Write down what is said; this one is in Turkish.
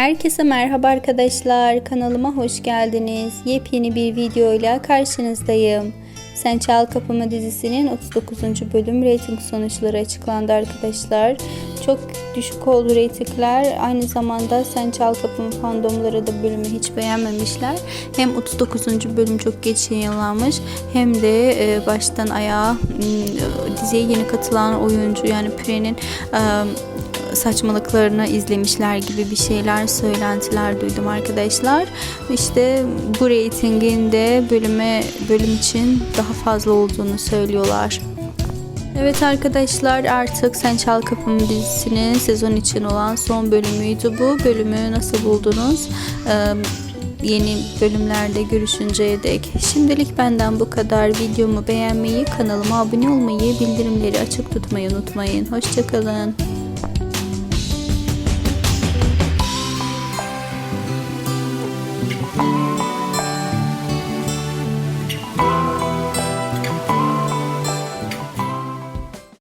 Herkese merhaba arkadaşlar. Kanalıma hoş geldiniz. Yepyeni bir videoyla karşınızdayım. Sen Çal Kapımı dizisinin 39. bölüm reyting sonuçları açıklandı arkadaşlar. Çok düşük oldu reytingler. Aynı zamanda Sen Çal Kapımı fandomları da bölümü hiç beğenmemişler. Hem 39. bölüm çok geç yayınlanmış hem de e, baştan ayağa m, diziye yeni katılan oyuncu yani Püre'nin e, saçmalıklarını izlemişler gibi bir şeyler söylentiler duydum arkadaşlar. İşte bu reytingin de bölüme bölüm için daha fazla olduğunu söylüyorlar. Evet arkadaşlar artık Sen Çal Kapımı dizisinin sezon için olan son bölümüydü bu. Bölümü nasıl buldunuz? Ee, yeni bölümlerde görüşünceye dek. Şimdilik benden bu kadar. Videomu beğenmeyi, kanalıma abone olmayı, bildirimleri açık tutmayı unutmayın. Hoşçakalın.